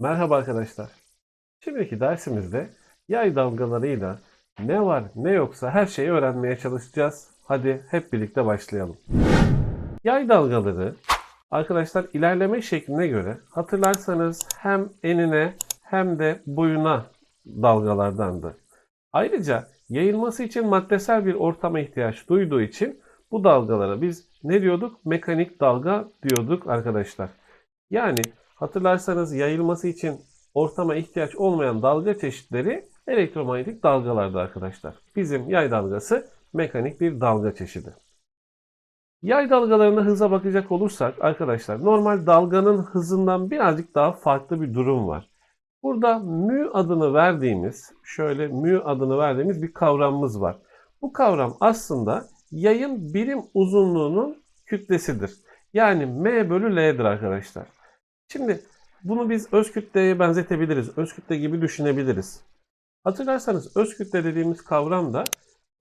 Merhaba arkadaşlar. Şimdiki dersimizde yay dalgalarıyla ne var ne yoksa her şeyi öğrenmeye çalışacağız. Hadi hep birlikte başlayalım. Yay dalgaları arkadaşlar ilerleme şekline göre hatırlarsanız hem enine hem de boyuna dalgalardandı. Ayrıca yayılması için maddesel bir ortama ihtiyaç duyduğu için bu dalgalara biz ne diyorduk? Mekanik dalga diyorduk arkadaşlar. Yani hatırlarsanız yayılması için ortama ihtiyaç olmayan dalga çeşitleri elektromanyetik dalgalardı arkadaşlar. Bizim yay dalgası mekanik bir dalga çeşidi. Yay dalgalarına hıza bakacak olursak arkadaşlar normal dalganın hızından birazcık daha farklı bir durum var. Burada mü adını verdiğimiz, şöyle mü adını verdiğimiz bir kavramımız var. Bu kavram aslında yayın birim uzunluğunun kütlesidir. Yani m bölü l'dir arkadaşlar. Şimdi bunu biz öz kütleye benzetebiliriz. Öz kütle gibi düşünebiliriz. Hatırlarsanız öz kütle dediğimiz kavram da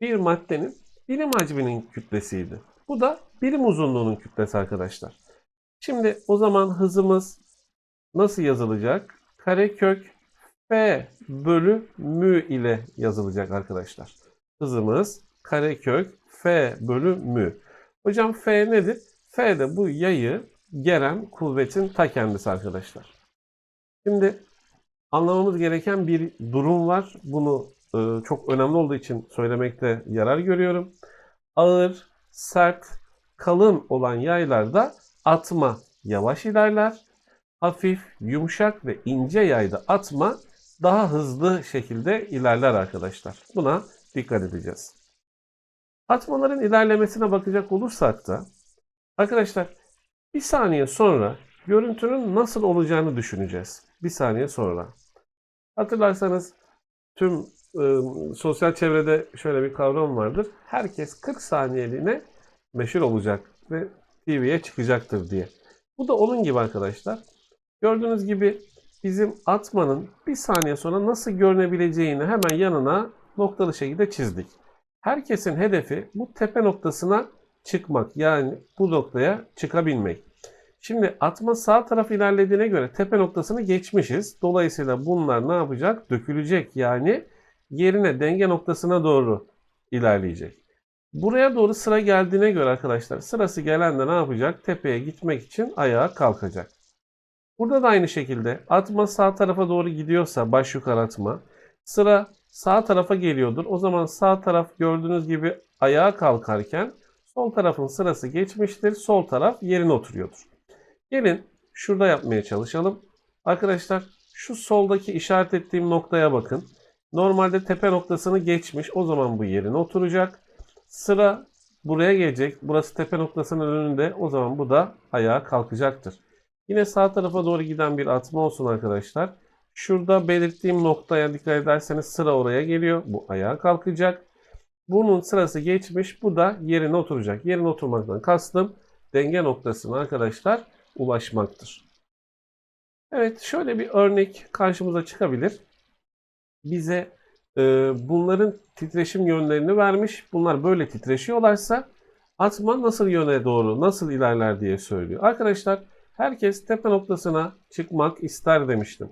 bir maddenin birim hacminin kütlesiydi. Bu da birim uzunluğunun kütlesi arkadaşlar. Şimdi o zaman hızımız nasıl yazılacak? Karekök f bölü mü ile yazılacak arkadaşlar. Hızımız karekök f bölü mü. Hocam f nedir? F de bu yayı gelen kuvvetin ta kendisi arkadaşlar. Şimdi anlamamız gereken bir durum var. Bunu e, çok önemli olduğu için söylemekte yarar görüyorum. Ağır, sert, kalın olan yaylarda atma yavaş ilerler. Hafif, yumuşak ve ince yayda atma daha hızlı şekilde ilerler arkadaşlar. Buna dikkat edeceğiz. Atmaların ilerlemesine bakacak olursak da arkadaşlar bir saniye sonra görüntünün nasıl olacağını düşüneceğiz. Bir saniye sonra. Hatırlarsanız tüm e, sosyal çevrede şöyle bir kavram vardır. Herkes 40 saniyeliğine meşhur olacak ve TV'ye çıkacaktır diye. Bu da onun gibi arkadaşlar. Gördüğünüz gibi bizim atmanın bir saniye sonra nasıl görünebileceğini hemen yanına noktalı şekilde çizdik. Herkesin hedefi bu tepe noktasına çıkmak. Yani bu noktaya çıkabilmek. Şimdi atma sağ taraf ilerlediğine göre tepe noktasını geçmişiz. Dolayısıyla bunlar ne yapacak? Dökülecek. Yani yerine denge noktasına doğru ilerleyecek. Buraya doğru sıra geldiğine göre arkadaşlar sırası gelen de ne yapacak? Tepeye gitmek için ayağa kalkacak. Burada da aynı şekilde atma sağ tarafa doğru gidiyorsa baş yukarı atma. Sıra sağ tarafa geliyordur. O zaman sağ taraf gördüğünüz gibi ayağa kalkarken sol tarafın sırası geçmiştir. Sol taraf yerine oturuyordur. Gelin şurada yapmaya çalışalım. Arkadaşlar şu soldaki işaret ettiğim noktaya bakın. Normalde tepe noktasını geçmiş. O zaman bu yerine oturacak. Sıra buraya gelecek. Burası tepe noktasının önünde. O zaman bu da ayağa kalkacaktır. Yine sağ tarafa doğru giden bir atma olsun arkadaşlar. Şurada belirttiğim noktaya dikkat ederseniz sıra oraya geliyor. Bu ayağa kalkacak. Bunun sırası geçmiş. Bu da yerine oturacak. Yerine oturmaktan kastım denge noktasına arkadaşlar ulaşmaktır. Evet şöyle bir örnek karşımıza çıkabilir. Bize e, bunların titreşim yönlerini vermiş. Bunlar böyle titreşiyorlarsa atma nasıl yöne doğru, nasıl ilerler diye söylüyor. Arkadaşlar herkes tepe noktasına çıkmak ister demiştim.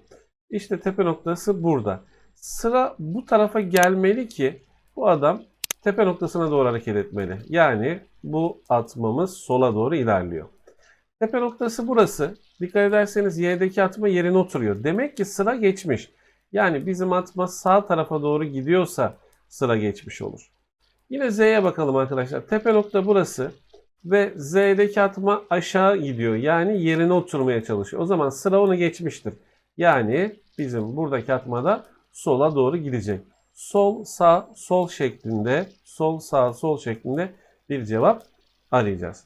İşte tepe noktası burada. Sıra bu tarafa gelmeli ki bu adam tepe noktasına doğru hareket etmeli. Yani bu atmamız sola doğru ilerliyor. Tepe noktası burası. Dikkat ederseniz Y'deki atma yerine oturuyor. Demek ki sıra geçmiş. Yani bizim atma sağ tarafa doğru gidiyorsa sıra geçmiş olur. Yine Z'ye bakalım arkadaşlar. Tepe nokta burası ve Z'deki atma aşağı gidiyor. Yani yerine oturmaya çalışıyor. O zaman sıra onu geçmiştir. Yani bizim buradaki atma da sola doğru gidecek. Sol, sağ, sol şeklinde, sol, sağ, sol şeklinde bir cevap arayacağız.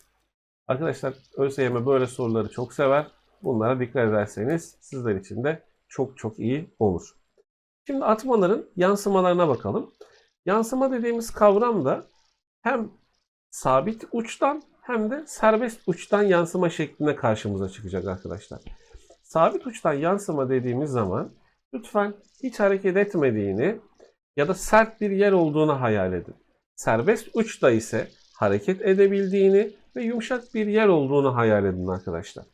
Arkadaşlar ÖSYM böyle soruları çok sever. Bunlara dikkat ederseniz sizler için de çok çok iyi olur. Şimdi atmaların yansımalarına bakalım. Yansıma dediğimiz kavram da hem sabit uçtan hem de serbest uçtan yansıma şeklinde karşımıza çıkacak arkadaşlar. Sabit uçtan yansıma dediğimiz zaman lütfen hiç hareket etmediğini ya da sert bir yer olduğunu hayal edin. Serbest uçta ise hareket edebildiğini ve yumuşak bir yer olduğunu hayal edin arkadaşlar.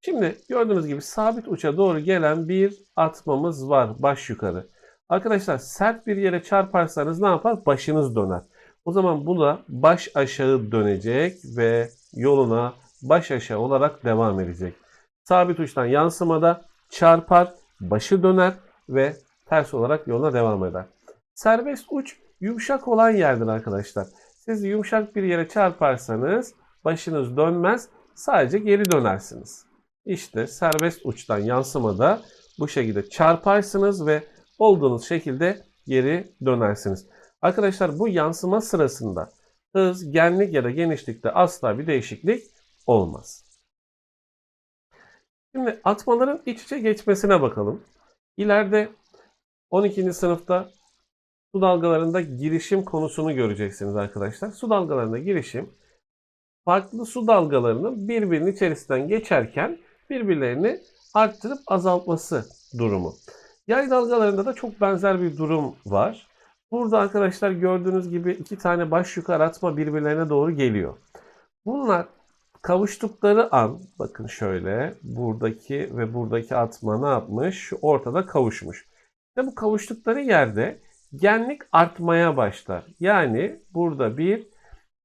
Şimdi gördüğünüz gibi sabit uça doğru gelen bir atmamız var baş yukarı. Arkadaşlar sert bir yere çarparsanız ne yapar? Başınız döner. O zaman bu da baş aşağı dönecek ve yoluna baş aşağı olarak devam edecek. Sabit uçtan yansımada çarpar, başı döner ve ters olarak yoluna devam eder. Serbest uç yumuşak olan yerdir arkadaşlar. Siz yumuşak bir yere çarparsanız başınız dönmez, sadece geri dönersiniz. İşte serbest uçtan yansımada bu şekilde çarparsınız ve olduğunuz şekilde geri dönersiniz. Arkadaşlar bu yansıma sırasında hız, genlik ya da genişlikte asla bir değişiklik olmaz. Şimdi atmaların iç içe geçmesine bakalım. İleride 12. sınıfta su dalgalarında girişim konusunu göreceksiniz arkadaşlar. Su dalgalarında girişim farklı su dalgalarının birbirinin içerisinden geçerken birbirlerini arttırıp azaltması durumu. Yay dalgalarında da çok benzer bir durum var. Burada arkadaşlar gördüğünüz gibi iki tane baş yukarı atma birbirlerine doğru geliyor. Bunlar kavuştukları an bakın şöyle buradaki ve buradaki atma ne yapmış? Ortada kavuşmuş. Ve bu kavuştukları yerde genlik artmaya başlar. Yani burada bir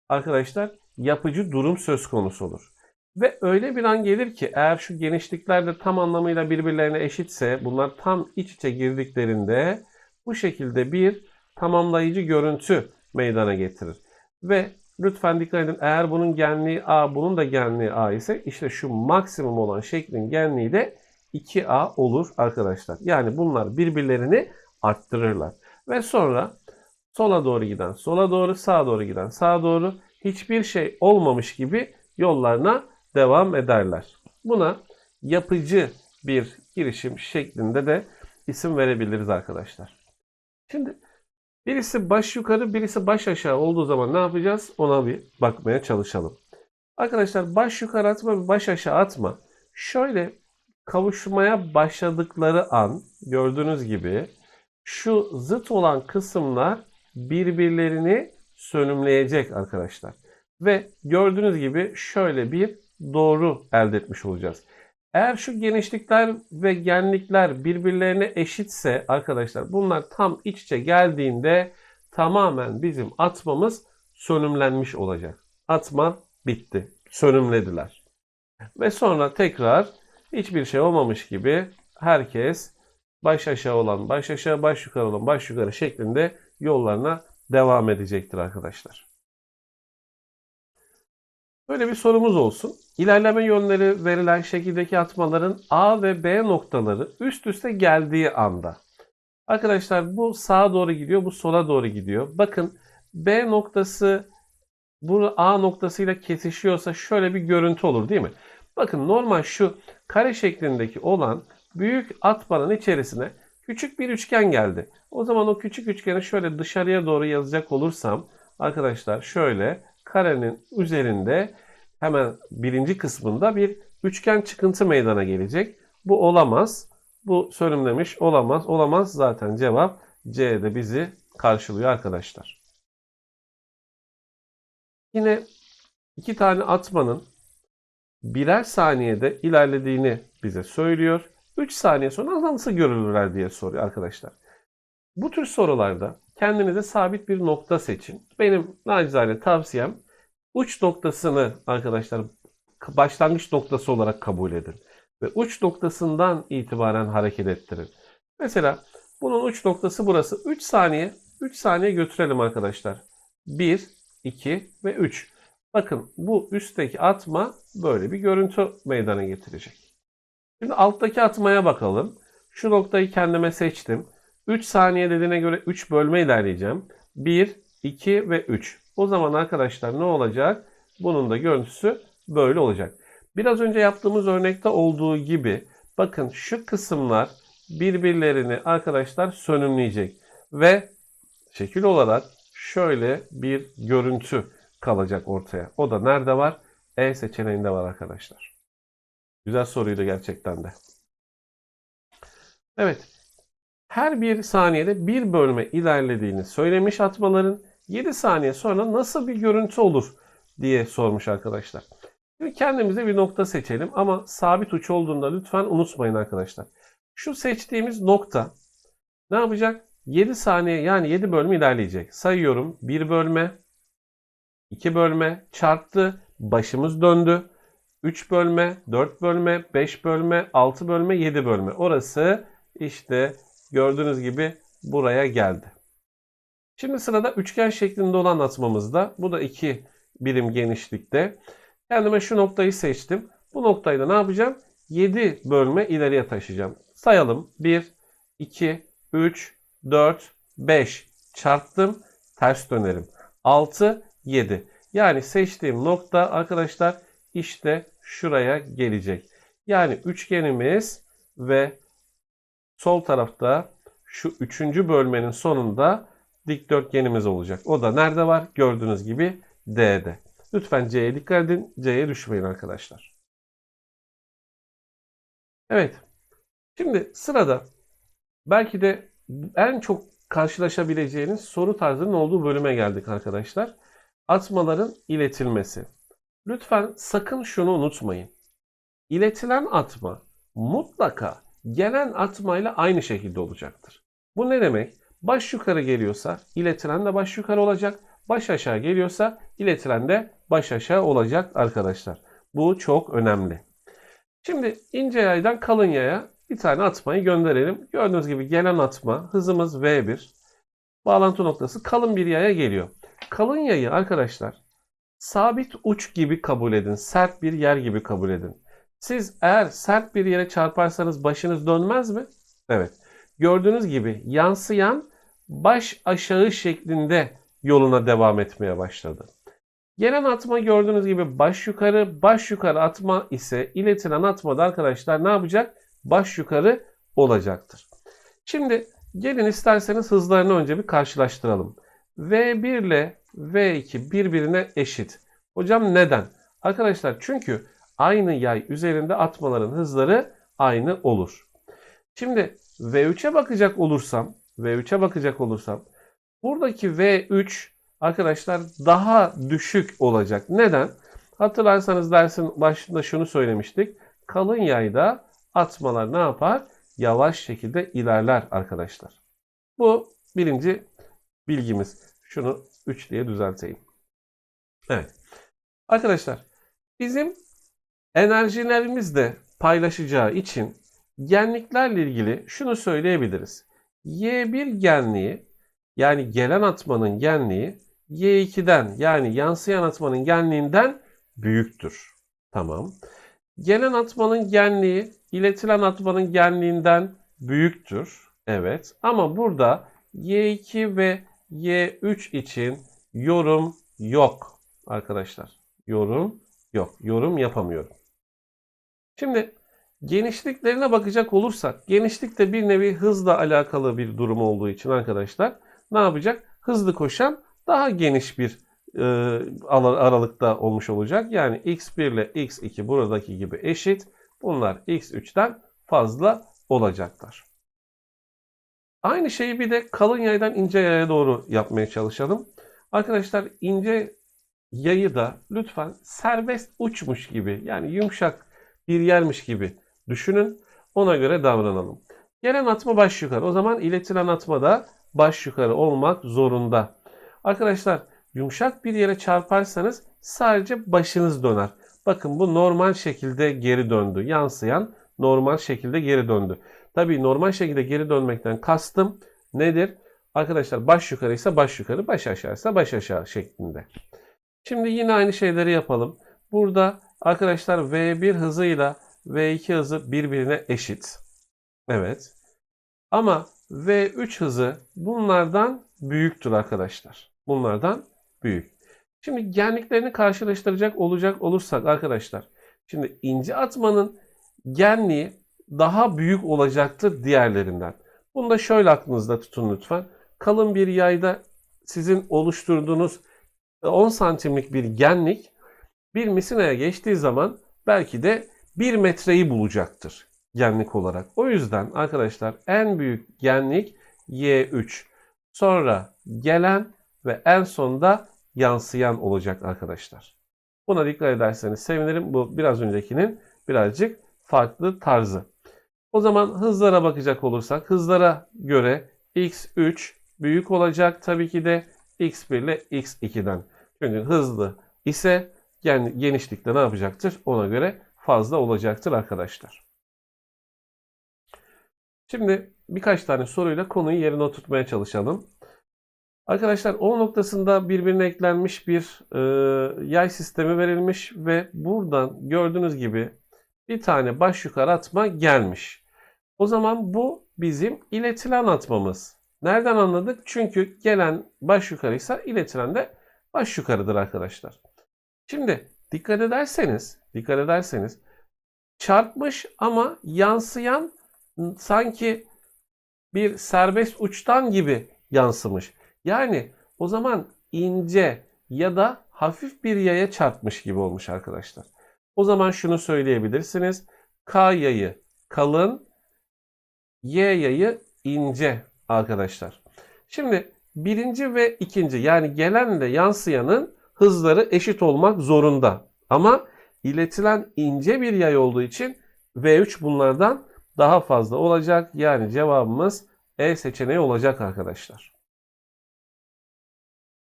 arkadaşlar yapıcı durum söz konusu olur. Ve öyle bir an gelir ki eğer şu genişlikler de tam anlamıyla birbirlerine eşitse bunlar tam iç içe girdiklerinde bu şekilde bir tamamlayıcı görüntü meydana getirir. Ve lütfen dikkat edin eğer bunun genliği A bunun da genliği A ise işte şu maksimum olan şeklin genliği de 2A olur arkadaşlar. Yani bunlar birbirlerini arttırırlar. Ve sonra sola doğru giden sola doğru sağa doğru giden sağa doğru hiçbir şey olmamış gibi yollarına devam ederler. Buna yapıcı bir girişim şeklinde de isim verebiliriz arkadaşlar. Şimdi birisi baş yukarı birisi baş aşağı olduğu zaman ne yapacağız? Ona bir bakmaya çalışalım. Arkadaşlar baş yukarı atma baş aşağı atma. Şöyle kavuşmaya başladıkları an gördüğünüz gibi şu zıt olan kısımlar birbirlerini sönümleyecek arkadaşlar. Ve gördüğünüz gibi şöyle bir doğru elde etmiş olacağız. Eğer şu genişlikler ve genlikler birbirlerine eşitse arkadaşlar bunlar tam iç içe geldiğinde tamamen bizim atmamız sönümlenmiş olacak. Atma bitti. Sönümlediler. Ve sonra tekrar hiçbir şey olmamış gibi herkes baş aşağı olan, baş aşağı, baş yukarı olan, baş yukarı şeklinde yollarına devam edecektir arkadaşlar. Böyle bir sorumuz olsun. İlerleme yönleri verilen şekildeki atmaların A ve B noktaları üst üste geldiği anda. Arkadaşlar bu sağa doğru gidiyor, bu sola doğru gidiyor. Bakın B noktası bu A noktasıyla kesişiyorsa şöyle bir görüntü olur değil mi? Bakın normal şu kare şeklindeki olan büyük atmanın içerisine küçük bir üçgen geldi. O zaman o küçük üçgeni şöyle dışarıya doğru yazacak olursam arkadaşlar şöyle karenin üzerinde hemen birinci kısmında bir üçgen çıkıntı meydana gelecek. Bu olamaz. Bu sönümlemiş olamaz. Olamaz zaten cevap C'de bizi karşılıyor arkadaşlar. Yine iki tane atmanın birer saniyede ilerlediğini bize söylüyor. 3 saniye sonra nasıl görülürler diye soruyor arkadaşlar. Bu tür sorularda kendinize sabit bir nokta seçin. Benim nacizane tavsiyem uç noktasını arkadaşlar başlangıç noktası olarak kabul edin. Ve uç noktasından itibaren hareket ettirin. Mesela bunun uç noktası burası. 3 saniye 3 saniye götürelim arkadaşlar. 1, 2 ve 3. Bakın bu üstteki atma böyle bir görüntü meydana getirecek. Şimdi alttaki atmaya bakalım. Şu noktayı kendime seçtim. 3 saniye dediğine göre 3 bölme ilerleyeceğim. 1, 2 ve 3. O zaman arkadaşlar ne olacak? Bunun da görüntüsü böyle olacak. Biraz önce yaptığımız örnekte olduğu gibi bakın şu kısımlar birbirlerini arkadaşlar sönümleyecek. Ve şekil olarak şöyle bir görüntü kalacak ortaya. O da nerede var? E seçeneğinde var arkadaşlar. Güzel soruydu gerçekten de. Evet. Her bir saniyede bir bölme ilerlediğini söylemiş atmaların 7 saniye sonra nasıl bir görüntü olur diye sormuş arkadaşlar. Şimdi kendimize bir nokta seçelim ama sabit uç olduğunda lütfen unutmayın arkadaşlar. Şu seçtiğimiz nokta ne yapacak? 7 saniye yani 7 bölme ilerleyecek. Sayıyorum. 1 bölme, 2 bölme çarptı. Başımız döndü. 3 bölme, 4 bölme, 5 bölme, 6 bölme, 7 bölme. Orası işte gördüğünüz gibi buraya geldi. Şimdi sırada üçgen şeklinde olan atmamızda. Bu da 2 birim genişlikte. Kendime şu noktayı seçtim. Bu noktayı da ne yapacağım? 7 bölme ileriye taşıyacağım. Sayalım. 1, 2, 3, 4, 5 çarptım. Ters dönerim. 6, 7. Yani seçtiğim nokta arkadaşlar işte şuraya gelecek. Yani üçgenimiz ve sol tarafta şu üçüncü bölmenin sonunda dikdörtgenimiz olacak. O da nerede var? Gördüğünüz gibi D'de. Lütfen C'ye dikkat edin. C'ye düşmeyin arkadaşlar. Evet. Şimdi sırada belki de en çok karşılaşabileceğiniz soru tarzının olduğu bölüme geldik arkadaşlar. Atmaların iletilmesi. Lütfen sakın şunu unutmayın. İletilen atma mutlaka gelen atmayla aynı şekilde olacaktır. Bu ne demek? Baş yukarı geliyorsa iletilen de baş yukarı olacak. Baş aşağı geliyorsa iletilen de baş aşağı olacak arkadaşlar. Bu çok önemli. Şimdi ince yaydan kalın yaya bir tane atmayı gönderelim. Gördüğünüz gibi gelen atma hızımız V1. Bağlantı noktası kalın bir yaya geliyor. Kalın yayı arkadaşlar sabit uç gibi kabul edin. Sert bir yer gibi kabul edin. Siz eğer sert bir yere çarparsanız başınız dönmez mi? Evet. Gördüğünüz gibi yansıyan baş aşağı şeklinde yoluna devam etmeye başladı. Gelen atma gördüğünüz gibi baş yukarı, baş yukarı atma ise iletilen atma da arkadaşlar ne yapacak? Baş yukarı olacaktır. Şimdi gelin isterseniz hızlarını önce bir karşılaştıralım. V1 ile V2 birbirine eşit. Hocam neden? Arkadaşlar çünkü aynı yay üzerinde atmaların hızları aynı olur. Şimdi V3'e bakacak olursam, V3'e bakacak olursam buradaki V3 arkadaşlar daha düşük olacak. Neden? Hatırlarsanız dersin başında şunu söylemiştik. Kalın yayda atmalar ne yapar? Yavaş şekilde ilerler arkadaşlar. Bu birinci bilgimiz. Şunu 3 diye düzelteyim. Evet. Arkadaşlar bizim enerjilerimiz de paylaşacağı için genliklerle ilgili şunu söyleyebiliriz. Y1 genliği yani gelen atmanın genliği Y2'den yani yansıyan atmanın genliğinden büyüktür. Tamam. Gelen atmanın genliği iletilen atmanın genliğinden büyüktür. Evet. Ama burada Y2 ve Y3 için yorum yok arkadaşlar. Yorum yok. Yorum yapamıyorum. Şimdi genişliklerine bakacak olursak genişlik de bir nevi hızla alakalı bir durum olduğu için arkadaşlar ne yapacak? Hızlı koşan daha geniş bir e, aralıkta olmuş olacak. Yani x1 ile x2 buradaki gibi eşit. Bunlar x3'ten fazla olacaklar. Aynı şeyi bir de kalın yaydan ince yaya doğru yapmaya çalışalım. Arkadaşlar ince yayı da lütfen serbest uçmuş gibi yani yumuşak bir yermiş gibi düşünün. Ona göre davranalım. Gelen atma baş yukarı. O zaman iletilen atma da baş yukarı olmak zorunda. Arkadaşlar yumuşak bir yere çarparsanız sadece başınız döner. Bakın bu normal şekilde geri döndü. Yansıyan normal şekilde geri döndü. Tabii normal şekilde geri dönmekten kastım nedir? Arkadaşlar baş yukarı ise baş yukarı, baş aşağı ise baş aşağı şeklinde. Şimdi yine aynı şeyleri yapalım. Burada arkadaşlar V1 hızıyla V2 hızı birbirine eşit. Evet. Ama V3 hızı bunlardan büyüktür arkadaşlar. Bunlardan büyük. Şimdi genliklerini karşılaştıracak olacak olursak arkadaşlar. Şimdi ince atmanın genliği daha büyük olacaktır diğerlerinden. Bunu da şöyle aklınızda tutun lütfen. Kalın bir yayda sizin oluşturduğunuz 10 santimlik bir genlik bir misinaya geçtiği zaman belki de 1 metreyi bulacaktır genlik olarak. O yüzden arkadaşlar en büyük genlik Y3. Sonra gelen ve en sonda yansıyan olacak arkadaşlar. Buna dikkat ederseniz sevinirim. Bu biraz öncekinin birazcık farklı tarzı. O zaman hızlara bakacak olursak hızlara göre x3 büyük olacak tabii ki de x1 ile x2'den. Çünkü hızlı ise yani genişlikte ne yapacaktır? Ona göre fazla olacaktır arkadaşlar. Şimdi birkaç tane soruyla konuyu yerine oturtmaya çalışalım. Arkadaşlar O noktasında birbirine eklenmiş bir e, yay sistemi verilmiş ve buradan gördüğünüz gibi bir tane baş yukarı atma gelmiş. O zaman bu bizim iletilen atmamız. Nereden anladık? Çünkü gelen baş yukarıysa iletilen de baş yukarıdır arkadaşlar. Şimdi dikkat ederseniz, dikkat ederseniz çarpmış ama yansıyan sanki bir serbest uçtan gibi yansımış. Yani o zaman ince ya da hafif bir yaya çarpmış gibi olmuş arkadaşlar. O zaman şunu söyleyebilirsiniz. K yayı kalın, Y yayı ince arkadaşlar. Şimdi birinci ve ikinci yani gelenle yansıyanın hızları eşit olmak zorunda. Ama iletilen ince bir yay olduğu için V3 bunlardan daha fazla olacak. Yani cevabımız E seçeneği olacak arkadaşlar.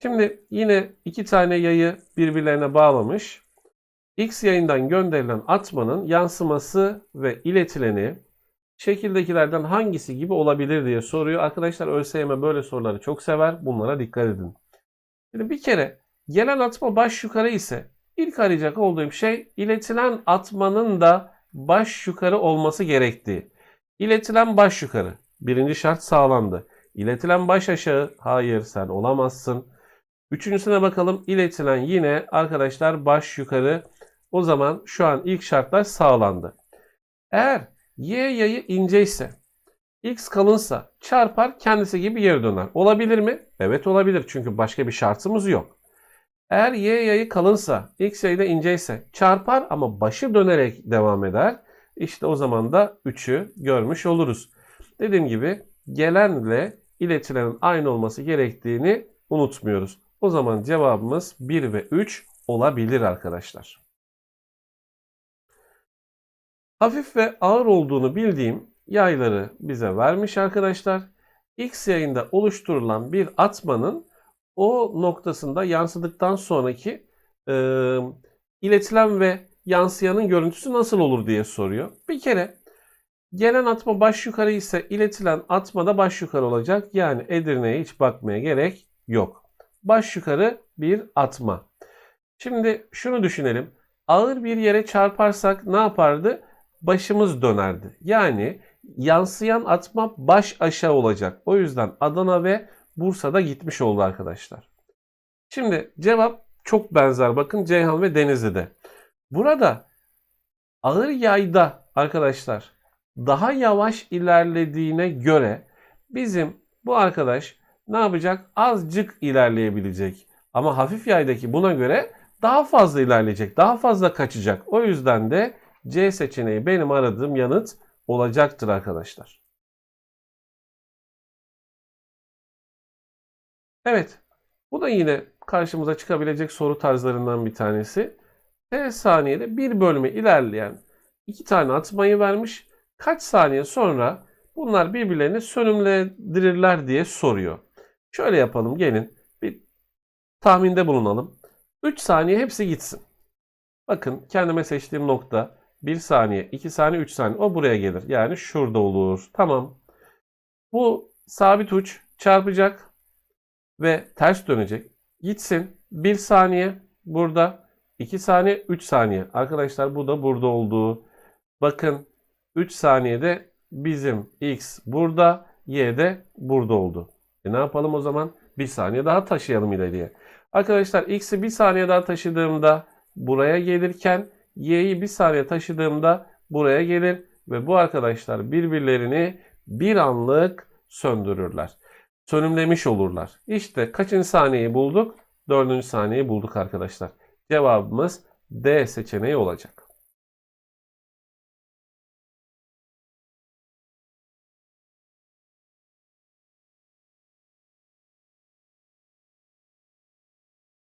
Şimdi yine iki tane yayı birbirlerine bağlamış. X yayından gönderilen atmanın yansıması ve iletileni şekildekilerden hangisi gibi olabilir diye soruyor. Arkadaşlar ÖSYM böyle soruları çok sever. Bunlara dikkat edin. Şimdi bir kere gelen atma baş yukarı ise ilk arayacak olduğum şey iletilen atmanın da baş yukarı olması gerektiği. İletilen baş yukarı. Birinci şart sağlandı. İletilen baş aşağı. Hayır sen olamazsın. Üçüncüsüne bakalım. İletilen yine arkadaşlar baş yukarı. O zaman şu an ilk şartlar sağlandı. Eğer y yayı ince ise x kalınsa çarpar kendisi gibi geri döner. Olabilir mi? Evet olabilir. Çünkü başka bir şartımız yok. Eğer y yayı kalınsa x yayı da ince ise çarpar ama başı dönerek devam eder. İşte o zaman da 3'ü görmüş oluruz. Dediğim gibi gelenle iletilenin aynı olması gerektiğini unutmuyoruz. O zaman cevabımız 1 ve 3 olabilir arkadaşlar. Hafif ve ağır olduğunu bildiğim yayları bize vermiş arkadaşlar. X yayında oluşturulan bir atmanın o noktasında yansıdıktan sonraki e, iletilen ve yansıyanın görüntüsü nasıl olur diye soruyor. Bir kere gelen atma baş yukarı ise iletilen atma da baş yukarı olacak. Yani Edirne'ye hiç bakmaya gerek yok. Baş yukarı bir atma. Şimdi şunu düşünelim. Ağır bir yere çarparsak ne yapardı? Başımız dönerdi. Yani yansıyan atma baş aşağı olacak. O yüzden Adana ve Bursa'da gitmiş oldu arkadaşlar. Şimdi cevap çok benzer. Bakın Ceyhan ve Denizli'de. Burada ağır yayda arkadaşlar daha yavaş ilerlediğine göre bizim bu arkadaş ne yapacak? Azıcık ilerleyebilecek. Ama hafif yaydaki buna göre daha fazla ilerleyecek, daha fazla kaçacak. O yüzden de C seçeneği benim aradığım yanıt olacaktır arkadaşlar. Evet, bu da yine karşımıza çıkabilecek soru tarzlarından bir tanesi. T saniyede bir bölme ilerleyen iki tane atmayı vermiş. Kaç saniye sonra bunlar birbirlerini sönümlendirirler diye soruyor. Şöyle yapalım gelin bir tahminde bulunalım. 3 saniye hepsi gitsin. Bakın kendime seçtiğim nokta 1 saniye, 2 saniye, 3 saniye. O buraya gelir. Yani şurada olur. Tamam. Bu sabit uç çarpacak ve ters dönecek. Gitsin. 1 saniye burada. 2 saniye, 3 saniye. Arkadaşlar bu da burada olduğu. Bakın 3 saniyede bizim x burada, y de burada oldu. E ne yapalım o zaman? 1 saniye daha taşıyalım ileriye. Arkadaşlar x'i 1 saniye daha taşıdığımda buraya gelirken y'yi 1 saniye taşıdığımda buraya gelir ve bu arkadaşlar birbirlerini bir anlık söndürürler. Sönümlemiş olurlar. İşte kaçıncı saniyeyi bulduk? Dördüncü saniyeyi bulduk arkadaşlar. Cevabımız D seçeneği olacak.